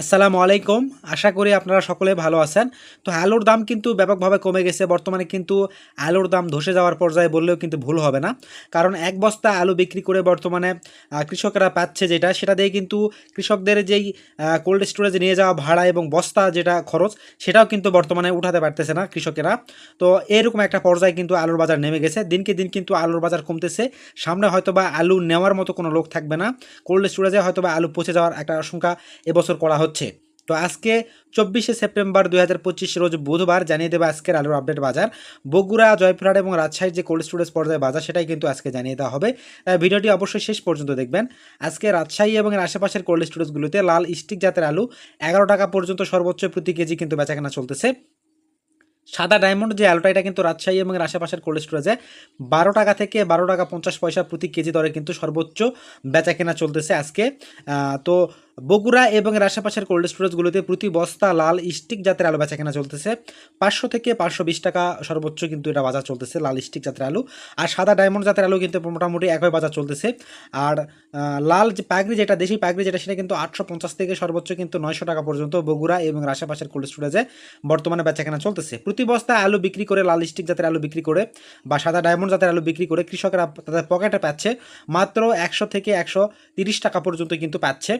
আসসালামু আলাইকুম। আশা করি আপনারা সকলে ভালো আছেন। তো আলুর দাম কিন্তু ব্যাপকভাবে কমে গেছে। বর্তমানে কিন্তু আলুর দাম ধসে যাওয়ার পর্যায়ে বললেও কিন্তু ভুল হবে না। কারণ এক বস্তা আলু বিক্রি করে বর্তমানে কৃষকরা পাচ্ছে যেটা, সেটা দিয়ে কিন্তু কৃষকদের যেই কোল্ড স্টোরেজে নিয়ে যাওয়া ভাড়া এবং বস্তা যেটা খরচ, সেটাও কিন্তু বর্তমানে উঠাতে পারতেছে না কৃষকেরা। তো এরকম একটা পর্যায়ে কিন্তু আলুর বাজার নেমে গেছে। দিনকে দিন কিন্তু আলুর বাজার কমতেছে। সামনে হয়তো বা আলু নেওয়ার মতো কোনো লোক থাকবে না। কোল্ড স্টোরেজে হয়তো বা আলু পচে যাওয়ার একটা আশঙ্কা এবছর করা তো আজকে চব্বিশে সেপ্টেম্বর দুই হাজার পঁচিশ রোজ বুধবার জানিয়ে দেবে আজকের আলুর আপডেট বাজার। বগুড়া, জয়পুরহাট এবং রাজশাহীর যে কোল্ড স্টোরেজ পর্যায়ে বাজার, সেটাই কিন্তু আজকে জানিয়ে দেওয়া হবে। তাই ভিডিওটি অবশ্যই শেষ পর্যন্ত দেখবেন। আজকে রাজশাহী এবং আশেপাশের কোল্ড স্টোরেজগুলোতে লাল স্টিক জাতের আলু এগারো টাকা পর্যন্ত সর্বোচ্চ প্রতি কেজি কিন্তু বেচাকেনা চলতেছে। সাদা ডায়মন্ড যে আলুটা, এটা কিন্তু রাজশাহী এবং আশেপাশের কোল্ড স্টোরেজে বারো টাকা থেকে বারো টাকা পঞ্চাশ পয়সা প্রতি কেজি দরে কিন্তু সর্বোচ্চ বেচা কেনা চলতেছে আজকে। তো বগুড়া এবং এর আশেপাশের কোল্ড স্টোরেজগুলোতে প্রতি বস্তা লাল স্টিক জাতের আলু বেচা কেনা চলতেছে। পাঁচশো থেকে পাঁচশো বিশ টাকা সর্বোচ্চ কিন্তু এটা বাজার চলতেছে, লাল স্টিক জাতের আলু। আর সাদা ডায়মন্ড জাতের আলু কিন্তু মোটামুটি একই বাজার চলতেছে। আর লাল যে পাগড়ি যেটা, দেশি পাগড়ি যেটা, সেটা কিন্তু আটশো পঞ্চাশ থেকে সর্বোচ্চ কিন্তু নয়শো টাকা পর্যন্ত বগুড়া এবং এর আশেপাশের কোল্ড স্টোরেজে বর্তমানে বেচাকেনা চলতেছে। প্রতি বস্তা আলু বিক্রি করে, লাল স্টিক জাতের আলু বিক্রি করে বা সাদা ডায়মন্ড জাতের আলু বিক্রি করে কৃষকরা তাদের পকেটে পাচ্ছে। মাত্র একশো থেকে একশো তিরিশ টাকা পর্যন্ত কিন্তু পাচ্ছে।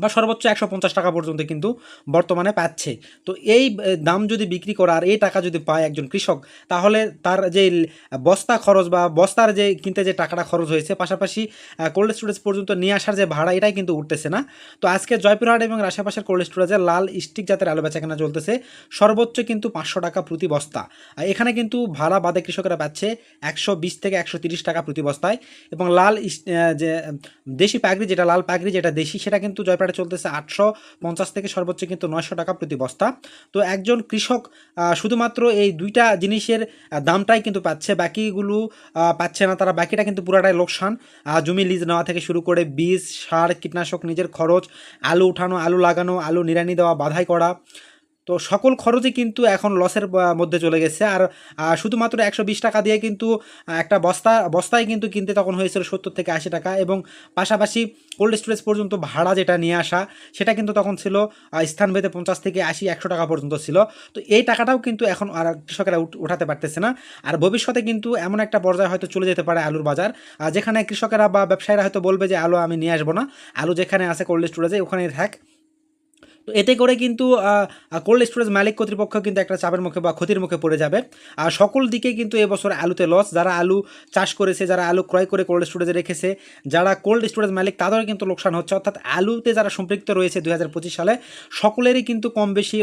বা সর্বোচ্চ একশো পঞ্চাশ টাকা পর্যন্ত কিন্তু বর্তমানে পাচ্ছে। তো এই দাম যদি বিক্রি করা আর এই টাকা যদি পায় একজন কৃষক, তাহলে তার যে বস্তা খরচ বা বস্তার যে কিনতে যে টাকাটা খরচ হয়েছে, পাশাপাশি কোল্ড স্টোরেজ পর্যন্ত নিয়ে আসার যে ভাড়া, এটাই কিন্তু উঠতেছে না। তো আজকে জয়পুরহাট এবং আশেপাশের কোল্ড স্টোরেজে লাল স্টিক জাতের আলু বেচা কেনা চলতেছে। সর্বোচ্চ কিন্তু পাঁচশো টাকা প্রতি বস্তা। এখানে কিন্তু ভাড়া বাদে কৃষকরা পাচ্ছে একশো বিশ থেকে একশো তিরিশ টাকা প্রতি বস্তায়। এবং লাল যে, দেশি পাগড়ি, যেটা লাল পাগড়ি, যেটা দেশি, সেটা কিন্তু জয়পাটে চলতেছে আটশো পঞ্চাশ থেকে সর্বোচ্চ কিন্তু নয়শো টাকা প্রতি বস্তা। তো একজন কৃষক শুধুমাত্র এই দুইটা জিনিসের দামটাই কিন্তু পাচ্ছে। বাকিগুলো পাচ্ছে না, তারা বাকিটা কিন্তু পুরাটাই লোকসান। জমি লিজ নেওয়া থেকে শুরু করে বীজ, সার, কীটনাশক, নিজের খরচ, আলু উঠানো, আলু লাগানো, আলু নিরানি দেওয়া, বাধাই করা। তো সকল খরচই কিন্তু এখন লসের মধ্যে চলে গেছে। আর শুধুমাত্র একশো বিশ টাকা দিয়ে কিন্তু একটা বস্তা বস্তায় কিন্তু কিনতে তখন হয়েছিল সত্তর থেকে আশি টাকা এবং পাশাপাশি কোল্ড স্টোরেজ পর্যন্ত ভাড়া যেটা নিয়ে আসা, সেটা কিন্তু তখন ছিল স্থানভেদে পঞ্চাশ থেকে আশি, একশো টাকা পর্যন্ত ছিল। তো এই টাকাটাও কিন্তু এখন আর কৃষকেরা উঠ- উঠাতে পারতেছে না। আর ভবিষ্যতে কিন্তু এমন একটা পর্যায়ে হয়তো চলে যেতে পারে আলুর বাজার। যেখানে কৃষকেরা বা ব্যবসায়ীরা হয়তো বলবে যে, আলু আমি নিয়ে আসব না। আলু যেখানে আছে কোল্ড স্টোরেজে ওখানেই থাক। তো এতে করে কিন্তু কোল্ড স্টোরেজ মালিক কর্তৃপক্ষ কিন্তু একটা চাপের মুখে বা ক্ষতির মুখে পড়ে যাবে। আর সকল দিকে কিন্তু এবছর আলুতে লস যারা আলু চাষ করেছে, যারা আলু ক্রয় করে কোল্ড স্টোরেজে রেখেছে, যারা কোল্ড স্টোরেজ মালিক, তাদেরও কিন্তু লোকসান হচ্ছে। অর্থাৎ আলুতে যারা সম্পৃক্ত রয়েছে দু হাজার পঁচিশ সালে, সকলেরই কিন্তু কম বেশি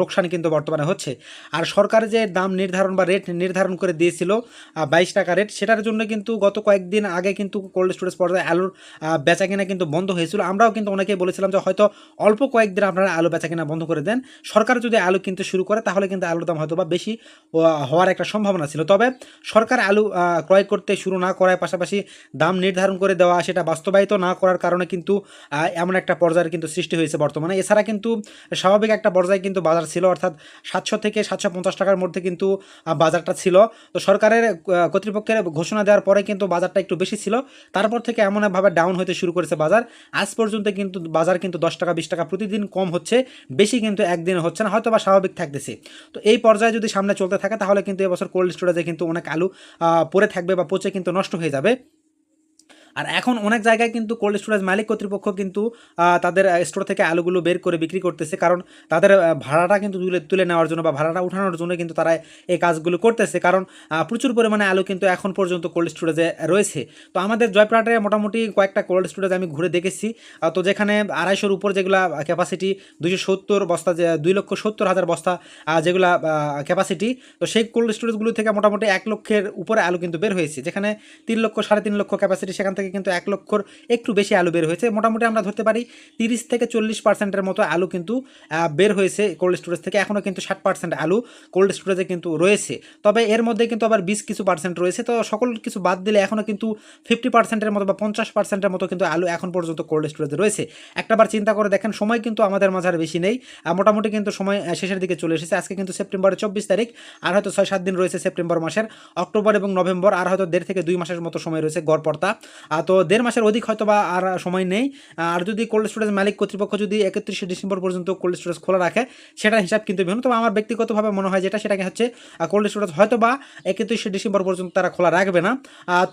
লোকসান কিন্তু বর্তমানে হচ্ছে। আর সরকার যে দাম নির্ধারণ বা রেট নির্ধারণ করে দিয়েছিল বাইশ টাকা রেট সেটার জন্য কিন্তু গত কয়েকদিন আগে কিন্তু কোল্ড স্টোরেজ পর্যায়ে আলুর বেচা কেনা কিন্তু বন্ধ হয়েছিল। আমরাও কিন্তু অনেকেই বলেছিলাম যে হয়তো অল্প কয়েকদিন আপনারা আলু বেচা কেনা বন্ধ করে দেন। সরকার যদি আলু কিনতে শুরু করে, তাহলে কিন্তু আলুর দাম হয়তো বা বেশি হওয়ার একটা সম্ভাবনা ছিল। তবে সরকার আলু ক্রয় করতে শুরু না করার পাশাপাশি দাম নির্ধারণ করে দেওয়া সেটা বাস্তবায়িত না করার কারণে কিন্তু এমন একটা পর্যায়ের কিন্তু সৃষ্টি হয়েছে বর্তমানে। এছাড়া কিন্তু স্বাভাবিক একটা পর্যায়ে কিন্তু বাজার ছিল, অর্থাৎ সাতশো থেকে সাতশো পঞ্চাশ টাকার মধ্যে কিন্তু বাজারটা ছিল। তো সরকারের কর্তৃপক্ষের ঘোষণা দেওয়ার পরে কিন্তু বাজারটা একটু বেশি ছিল। তারপর থেকে এমনভাবে ডাউন হতে শুরু করেছে বাজার। আজ পর্যন্ত কিন্তু বাজার কিন্তু দশ টাকা, বিশ টাকা প্রতিদিন কম হচ্ছে, বেশি কিন্তু একদিন হচ্ছে না হয়তো বা স্বাভাবিক থাকতেছে। তো এই পর্যায়ে যদি সামনে চলতে থাকে, তাহলে কিন্তু এবছর কোল্ড স্টোরেজে কিন্তু অনেক আলু পরে থাকবে বা পচে কিন্তু নষ্ট হয়ে যাবে। আর এখন অনেক জায়গায় কিন্তু কোল্ড স্টোরেজ মালিক কর্তৃপক্ষ কিন্তু তাদের স্টোর থেকে আলুগুলো বের করে বিক্রি করতেছে। কারণ তাদের ভাড়াটা কিন্তু তুলে তুলে নেওয়ার জন্য বা ভাড়াটা উঠানোর জন্য কিন্তু তারা এই কাজগুলো করতেছে। কারণ প্রচুর পরিমাণে আলু কিন্তু এখন পর্যন্ত কোল্ড স্টোরেজে রয়েছে। তো আমাদের জয়পুরহাটে মোটামুটি কয়েকটা কোল্ড স্টোরেজ আমি ঘুরে দেখেছি। তো যেখানে আড়াইশোর উপর যেগুলা ক্যাপাসিটি দুইশো সত্তর বস্তা যে, দুই লক্ষ সত্তর হাজার বস্তা যেগুলা ক্যাপাসিটি তো সেই কোল্ড স্টোরেজগুলো থেকে মোটামুটি এক লক্ষের উপরে আলু কিন্তু বের হয়েছে। যেখানে তিন লক্ষ, সাড়ে তিন লক্ষ ক্যাপাসিটি সেখান থেকে কিন্তু এক লক্ষর একটু বেশি আলু বের হয়েছে। মোটামুটি আমরা ধরতে পারি তিরিশ থেকে চল্লিশ পার্সেন্টের মতো আলু কিন্তু বের হয়েছে কোল্ড স্টোরেজ থেকে। এখনও কিন্তু ষাট পার্সেন্ট আলু কোল্ড স্টোরেজে কিন্তু রয়েছে। তবে এর মধ্যে কিন্তু আবার বিশ কিছু পার্সেন্ট রয়েছে। তো সকল কিছু বাদ দিলে এখনও কিন্তু ফিফটি পার্সেন্টের মতো বা পঞ্চাশ পার্সেন্টের মতো কিন্তু আলু এখন পর্যন্ত কোল্ড স্টোরেজে রয়েছে। একটাবার চিন্তা করে দেখেন সময় কিন্তু আমাদের মাঝে বেশি নেই। মোটামুটি কিন্তু সময় শেষের দিকে চলে এসেছে। আজকে কিন্তু সেপ্টেম্বরের চব্বিশ তারিখ আর হয়তো ছয় সাত দিন রয়েছে সেপ্টেম্বর মাসের। অক্টোবর এবং নভেম্বর আর হয়তো দেড় থেকে দুই মাসের মতো সময় রয়েছে গড়পড়তা আহ, তো দেড় মাসের অধিক হয়তো বা আর সময় নেই। আর যদি কোল্ড স্টোরেজ মালিক কর্তৃপক্ষ যদি একত্রিশে ডিসেম্বর পর্যন্ত কোল্ড স্টোরেজ খোলা রাখে, সেটার হিসাব কিন্তু বিভিন্ন তবে আমার ব্যক্তিগতভাবে মনে হয় যেটা, সেটাকে হচ্ছে কোল্ড স্টোরেজ হয়তো বা একত্রিশে ডিসেম্বর পর্যন্ত তারা খোলা রাখবে না।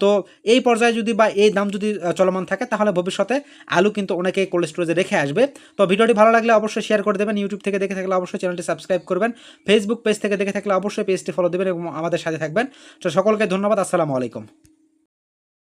তো এই পর্যায়ে যদি বা এই দাম যদি চলমান থাকে, তাহলে ভবিষ্যতে আলু কিন্তু অনেকে কোল্ড স্টোরেজে রেখে আসবে। তো ভিডিওটি ভালো লাগলে অবশ্যই শেয়ার করে দেবেন। ইউটিউব থেকে দেখে থাকলে অবশ্যই চ্যানেলটি সাবস্ক্রাইব করবেন। ফেসবুক পেজ থেকে দেখে থাকলে অবশ্যই পেজটি ফলো দেবেন এবং আমাদের সাথে থাকবেন। তো সকলকে ধন্যবাদ। আসসালামু আলাইকুম।